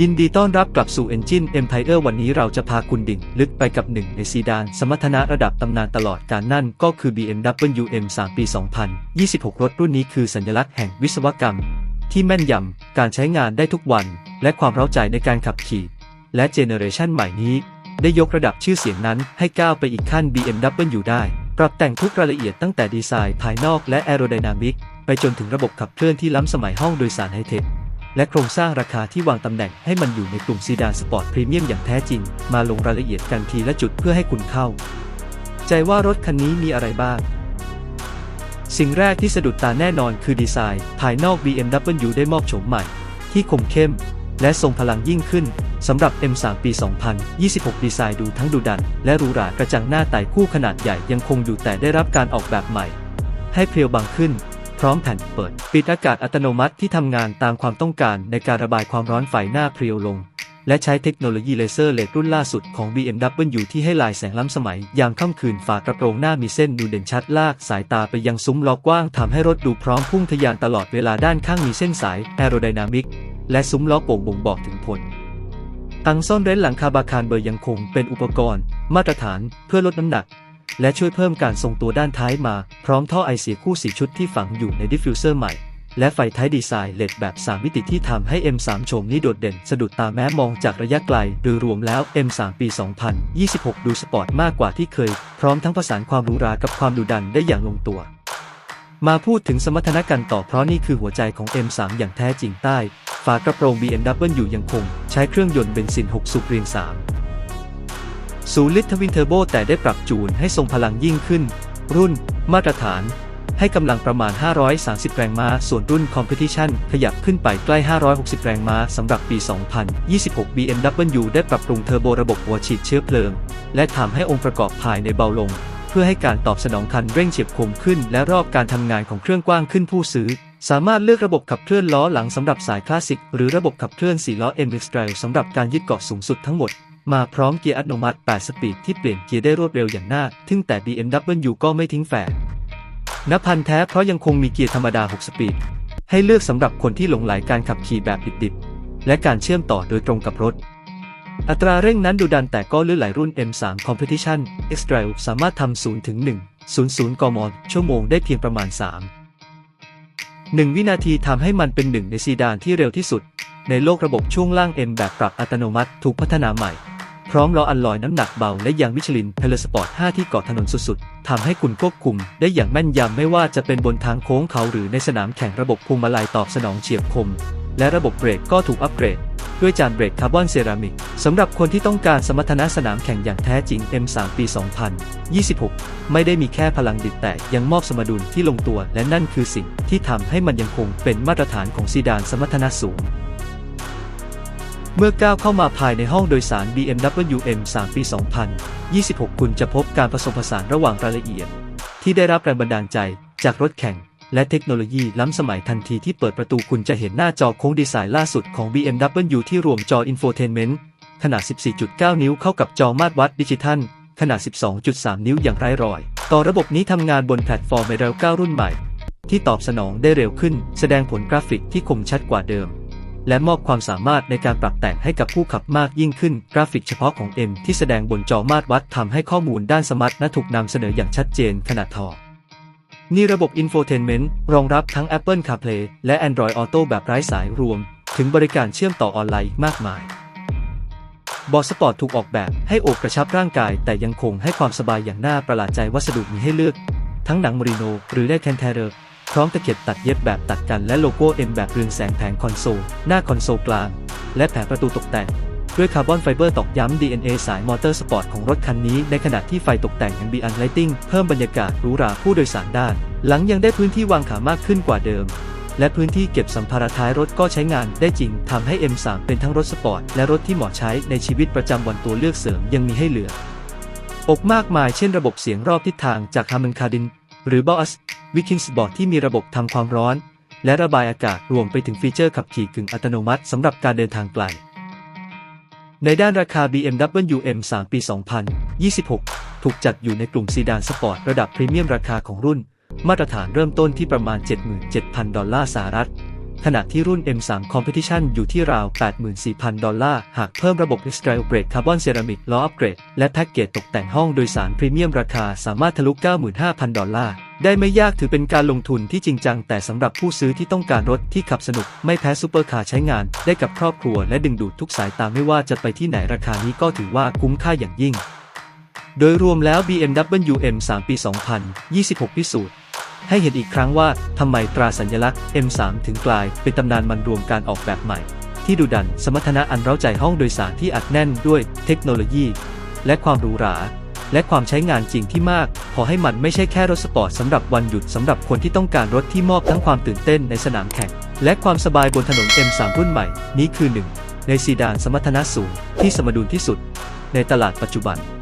ยินดีต้อนรับกลับสู่ Engine Empire วันนี้เราจะพาคุณดิ่ง ลึกไปกับหนึ่งในซีดาน สมรรถนะระดับตำนานตลอดการนั่นก็คือ BMW M3 ปี 2026 รถรุ่นนี้คือสัญลักษณ์แห่งวิศวกรรม ที่แม่นยำ การใช้งานได้ทุกวัน และความเร้าใจในการขับขี่ และเจเนอเรชันใหม่นี้ ได้ยกระดับชื่อเสียงนั้นให้ก้าวไปอีกขั้น BMW ได้ ปรับแต่งทุกรายละเอียดตั้งแต่ดีไซน์ภายนอกและแอโรไดนามิกไปจนถึงระบบขับเคลื่อนที่ล้ำสมัยห้องโดยสารไฮเทคและโครงสร้างราคาที่วางตำแหน่งให้มันอยู่ในกลุ่มซีดานสปอร์ตพรีเมียมอย่างแท้จริง มาลงรายละเอียดกันทีละจุดเพื่อให้คุณเข้า ใจว่ารถคันนี้มีอะไรบ้าง สิ่งแรกที่สะดุดตาแน่นอนคือดีไซน์ ภายนอก BMW ได้มอบโฉมใหม่ ที่คมเข้ม และทรงพลังยิ่งขึ้น สำหรับ M3 ปี 2026 ดีไซน์ดูทั้งดุดัน และหรูหรากระจังหน้าไต่คู่ขนาดใหญ่ยังคงอยู่แต่ได้รับการออกแบบใหม่ ให้เพรียวบางขึ้น พร้อมแผ่นเปิด ปิดอากาศอัตโนมัติที่ทำงานตามความต้องการในการระบายความร้อนไฟหน้าเพรียวลง และใช้เทคโนโลยีเลเซอร์เลดรุ่นล่าสุดของ BMW ที่ให้ลายแสงล้ำสมัย ยามค่ำคืนฝากระโปรงหน้ามีเส้นดูเด่นชัดลากสายตาไปยังซุ้มล้อกว้างทำให้รถดูพร้อมพุ่งทะยานตลอดเวลาด้านข้างมีเส้นสายแอโรไดนามิกและซุ้มล้อโป่งบ่งบอกถึงผล ตังซ่อนเร้นหลังคาบาคารเบอร์ยังคงเป็นอุปกรณ์ มาตรฐานเพื่อลดน้ำหนัก และช่วยเพิ่มการทรงตัวด้านท้ายมา พร้อมท่อไอเสียคู่สีชุดที่ฝังอยู่ในดิฟฟิวเซอร์ใหม่ และไฟท้ายดีไซน์เลดแบบ 3 มิติที่ทำให้ M3 โฉมนี้โดดเด่นสะดุดตาแม้มองจากระยะไกล โดยรวมแล้ว M3 ปี 2026 ดูสปอร์ตมากกว่าที่เคย พร้อมทั้งผสานความหรูหรากับความดุดันได้อย่างลงตัว มาพูดถึงสมรรถนะกันต่อเพราะนี่คือหัวใจของ M3 อย่างแท้จริงใต้ ฝากระโปรง BMW ยังคง ใช้เครื่องยนต์เบนซิน 6 สูบเรียง3ศูลิตรทวินเทอร์โบแต่ได้ปรับจูนให้ทรงพลังยิ่งขึ้น รุ่น มาตรฐาน ให้กำลังประมาณ 530 แรงม้า ส่วนรุ่น Competition ขยับขึ้นไปใกล้ 560 แรงม้าสำหรับปี 2026 BMW ได้ปรับปรุงเทอร์โบระบบหัวฉีดเชื้อเพลิง และทำให้องค์ประกอบภายในเบาลง พื่อให้การตอบสนองคันเร่งเฉียบคมขึ้น และรอบการทำงานของเครื่องกว้างขึ้นผู้ซื้อ สามารถเลือกระบบขับเคลื่อนล้อหลังสำหรับสายคลาสสิก หรือระบบขับเคลื่อน4ล้อ M x t r a i l สำหรับการยึดเกาะสูงสุดทั้งหมด มาพร้อมเกียร์อัตโนมัติ 8 สปีดที่เปลี่ยนเกียร์ได้รวดเร็วอย่างน่าทึ่งแต่ BMW ก็ไม่ทิ้งแฝงนับพันแท้เพราะยังคงมีเกียร์ธรรมดา 6 สปีดให้เลือกสำหรับคนที่หลงไหลการขับขี่แบบดิบๆและการเชื่อมต่อโดยตรงกับรถ อัตราเร่งนั้นดูดันแต่ก็ลื่นไหลรุ่น M3 Competition X Trail สามารถทำ0ถึง1 00 กมชั่วโมงได้เพียงประมาณ 3 1 วินาทีทำให้มันเป็นหนึ่งในซีดานที่เร็วที่สุด ในโลกระบบช่วงล่าง M แบบปรับอัตโนมัติถูกพัฒนาใหม่ พร้อมล้ออัลลอยน้ำหนักเบาและยางมิชลินเพลสปอร์ต 5 ที่เกาะถนนสุดๆทำให้คุณควบคุมได้อย่างแม่นยำไม่ว่าจะเป็นบนทางโค้งเขาหรือในสนามแข่งระบบพวงมาลัยตอบสนองเฉียบคม และระบบเบรกก็ถูกอัปเกรด ด้วยจานเบรกคาร์บอนเซรามิกสำหรับคนที่ต้องการสมรรถนะสนามแข่งอย่างแท้จริง M3 ปี 2026 ไม่ได้มีแค่พลังดิดแต่ยังมอบสมดุลที่ลงตัว และนั่นคือสิ่งที่ทำให้มันยังคงเป็นมาตรฐานของซีดานสมรรถนะสูงเมื่อก้าวเข้ามาภายในห้องโดยสาร BMW M3 ปี 2026 คุณจะพบการผสมผสานระหว่างรายละเอียด ที่ได้รับแรงบันดาลใจจากรถแข่ง และเทคโนโลยีล้ำสมัยทันทีที่เปิดประตูคุณจะเห็นหน้าจอโค้งดีไซน์ล่าสุดของ BMW ที่รวมจออินโฟเทนเมนต์ขนาด 14.9 นิ้วเข้ากับจอมาตรวัดดิจิทัล ขนาด 12.3 นิ้วอย่างไร้รอย ต่อระบบนี้ทำงานบนแพลตฟอร์ม Adreno 9รุ่นใหม่ ที่ตอบสนองได้เร็วขึ้น แสดงผลกราฟิกที่คมชัดกว่าเดิม และมอบความสามารถในการปรับแต่งให้กับผู้ขับมากยิ่งขึ้น กราฟิกเฉพาะของ M ที่แสดงบนจอมาตรวัดทำให้ข้อมูลด้านสมาร์ทนะถูกนำเสนออย่างชัดเจนขนาดทอ นี่ระบบ Infotainment รองรับทั้ง Apple CarPlay และ Android Auto แบบไร้สายรวม ถึงบริการเชื่อมต่อออนไลน์มากมาย บอร์ดสปอร์ตถูกออกแบบให้โอบกระชับร่างกาย แต่ยังคงให้ความสบายอย่างน่าประหลาดใจวัสดุมีให้เลือก ทั้งหนังมริโน หรือได้แคนเทเรอร์พร้อมตะเข็บตัดเย็บแบบตัดกันและโลโก้ M แบบเรืองแสงแผงคอนโซล หน้าคอนโซลกลาง และแผงประตูตกแต่ง ด้วยคาร์บอนไฟเบอร์ตอกย้ำ DNA สายมอเตอร์สปอร์ตของรถคันนี้ ในขณะที่ไฟตกแต่งยัง b ีอันไลติงเพิ่มบรรยากาศหรูหราผู้โดยสารด้าน หลังยังได้พื้นที่วางขามากขึ้นกว่าเดิม และพื้นที่เก็บสัมภาระท้ายรถก็ใช้งานได้จริงทำให้ M3 เป็นทั้งรถสปอร์ตและรถที่เหมาะใช้ในชีวิตประจำวันตัวเลือกเสริมยังมีให้เหลือ อกมากมายเช่นระบบเสียงรอบทิศทางจากฮาร์มันคาดินหรือ Boss w i k i n s b o a r d ที่มีระบบทำความร้อน และระบายอากาศรวมไปถึงฟีเจอร์ขับขี่กึ่งอัตโนมัติสำหรับการเดินทางไกล ในด้านราคา BMW M3 ปี 2026 ถูกจัดอยู่ในกลุ่มซีดานสปอร์ตระดับพรีเมียมราคาของรุ่น มาตรฐานเริ่มต้นที่ประมาณ 77,000 ดอลลาร์สหรัฐ ขณะที่รุ่น M3 Competition อยู่ที่ราว 84,000 ดอลลาร์ หากเพิ่มระบบ Extra Brake Carbon Ceramic ล้ออัปเกรด และแพ็กเกจตกแต่งห้องโดยสารพรีเมียมราคาสามารถทะลุ 95,000 ดอลลาร์ได้ไม่ยากถือเป็นการลงทุนที่จริงจัง แต่สำหรับผู้ซื้อที่ต้องการรถที่ขับสนุก ไม่แพ้ซูเปอร์คาร์ใช้งานได้กับครอบครัว และดึงดูดทุกสายตาไม่ว่าจะไปที่ไหนราคานี้ก็ถือว่าคุ้มค่าอย่างยิ่ง โดยรวมแล้ว BMW M3 ปี 2026 พิสูจน์ให้เห็นอีกครั้งว่าทำไมตราสัญลักษณ์ M3 ถึงกลายเป็นตำนานมันรวมการออกแบบใหม่ ที่ดุดันสมรรถนะอันเร้าใจห้องโดยสารที่อัดแน่นด้วยเทคโนโลยี และความหรูหรา และความใช้งานจริงที่มากพอให้มันไม่ใช่แค่รถสปอร์ตสำหรับวันหยุดสำหรับคนที่ต้องการรถที่มอบทั้งความตื่นเต้นในสนามแข่ง และความสบายบนถนน M3 รุ่นใหม่ นี้คือหนึ่งในซีดานสมรรถนะสูงที่สมดุลที่สุด ในตลาดปัจจุบัน